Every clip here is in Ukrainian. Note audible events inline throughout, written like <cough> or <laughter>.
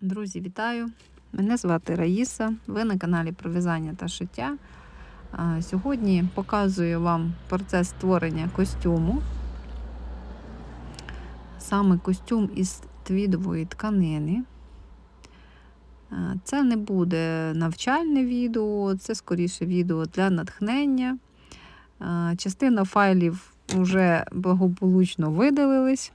Друзі, вітаю! Мене звати Раїса. Ви на каналі про в'язання та шиття. Сьогодні показую вам процес створення костюму. Саме костюм із твідової тканини. Це не буде навчальне відео, це скоріше відео для натхнення. Частина файлів вже благополучно видалились.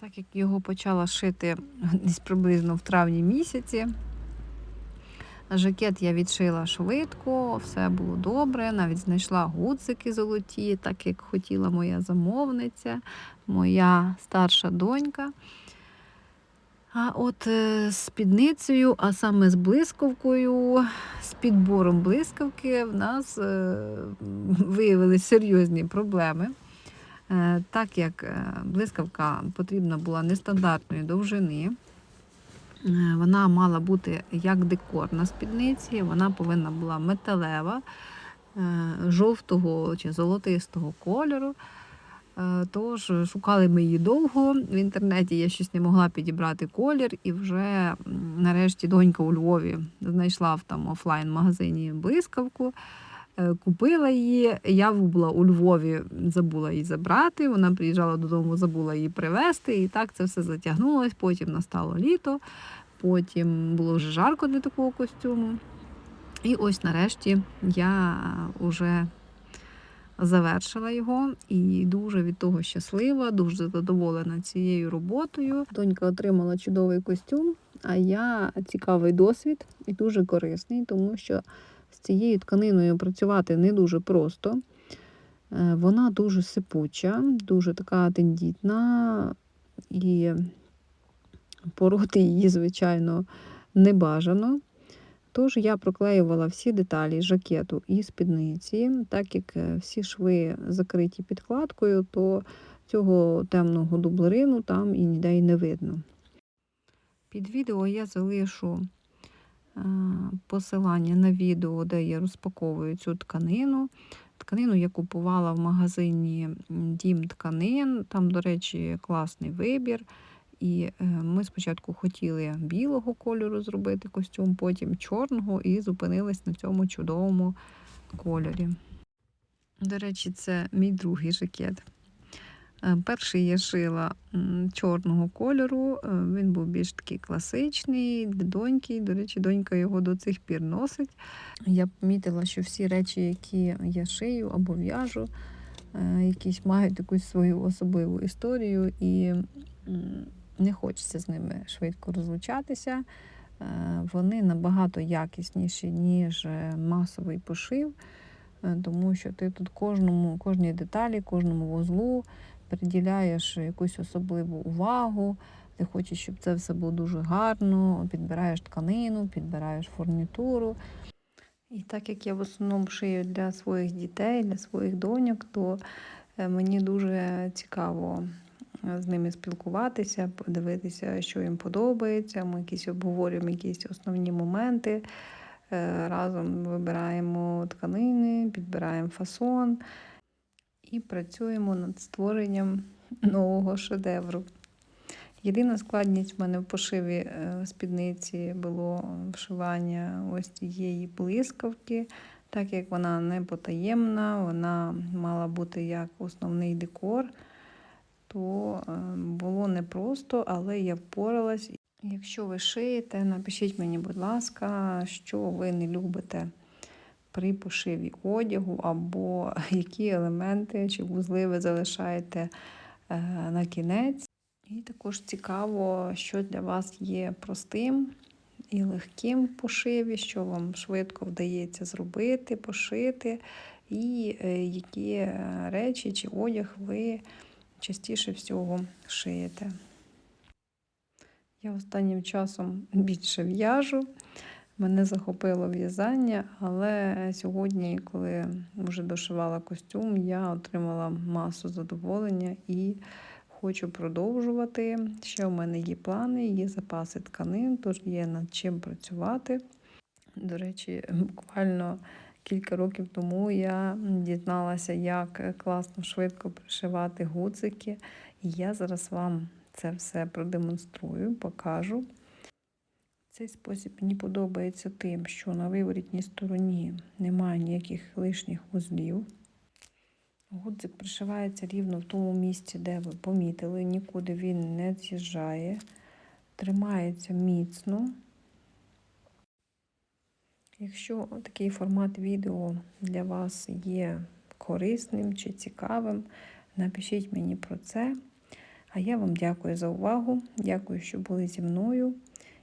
Так як його почала шити десь приблизно в травні місяці. Жакет я відшила швидко, все було добре. Навіть знайшла гудзики золоті, так як хотіла моя замовниця, моя старша донька. А от е, з спідницею, а саме з блискавкою, з підбором блискавки, в нас е, виявилися серйозні проблеми. Е, Так як е, блискавка потрібна була нестандартної довжини, е, вона мала бути як декор на спідниці, вона повинна була металева, жовтого чи золотистого кольору. Тож шукали ми її довго. В інтернеті я щось не могла підібрати колір, і вже нарешті донька у Львові знайшла в там офлайн-магазині блискавку. Е, Купила її. Я була у Львові, забула її забрати. Вона приїжджала додому, забула її привезти. І так це все затягнулось. Потім настало літо, потім було вже жарко для такого костюму. І ось нарешті я вже завершила його і дуже від того щаслива, дуже задоволена цією роботою. Донька отримала чудовий костюм, а я цікавий досвід і дуже корисний, тому що з цією тканиною працювати не дуже просто. Е, Вона дуже сипуча, дуже така тендітна, і пороти її, звичайно, не бажано. Тож я проклеювала всі деталі жакету і спідниці, так як е, всі шви закриті підкладкою, то цього темного дублерину там і ніде й не видно. Під відео я залишу посилання на відео, де я розпаковую цю тканину. Тканину я купувала в магазині Дім тканин. Там, до речі, класний вибір. І е, ми спочатку хотіли білого кольору зробити костюм, потім чорного, і зупинились на цьому чудовому кольорі. До речі, це мій другий жакет. Е, Перший я шила чорного кольору, е, він був більш такий класичний, для доньки. До речі, донька його до цих пір носить. Я помітила, що всі речі, які я шию або в'яжу, е, якісь мають якусь свою особливу історію, і не хочеться з ними швидко розлучатися. Вони набагато якісніші, ніж масовий пошив, тому що ти тут кожному, кожній деталі, кожному вузлу приділяєш якусь особливу увагу. Ти хочеш, щоб це все було дуже гарно, підбираєш тканину, підбираєш фурнітуру. І так як я в основному шию для своїх дітей, для своїх доньок, то е, мені дуже цікаво е, з ними спілкуватися, подивитися, що їм подобається. Ми якісь обговорюємо якісь основні моменти. Е, Разом вибираємо тканини, підбираємо фасон і працюємо над створенням нового шедевру. Єдина складність в мене в пошиві е, спідниці було вшивання ось цієї блискавки, так як вона не потаємна, вона мала бути як основний декор, то е, було непросто, але я впоралась. Якщо ви шиєте, напишіть мені, будь ласка, що ви не любите при пошиві одягу, або <laughs> які елементи чи вузли ви залишаєте е, на кінець. І також цікаво, що для вас є простим і легким в пошиві, що вам швидко вдається зробити, пошити, і е, які е, речі чи одяг ви частіше всього шиєте. Я останнім часом більше в'яжу. Мене захопило в'язання, але сьогодні, коли вже дошивала костюм, я отримала масу задоволення і хочу продовжувати. Ще в мене є плани, є запаси тканин, тож є над чим працювати. До речі, буквально кілька років тому я дізналася, як класно швидко пришивати гудзики. І я зараз вам це все продемонструю, покажу. Цей спосіб мені подобається тим, що на виворітній стороні немає ніяких лишніх вузлів. Гудзик пришивається рівно в тому місці, де ви помітили, нікуди він не з'їжджає, тримається міцно. Якщо такий формат відео для вас є корисним чи цікавим, напишіть мені про це. А я вам дякую за увагу. Дякую, що були зі мною.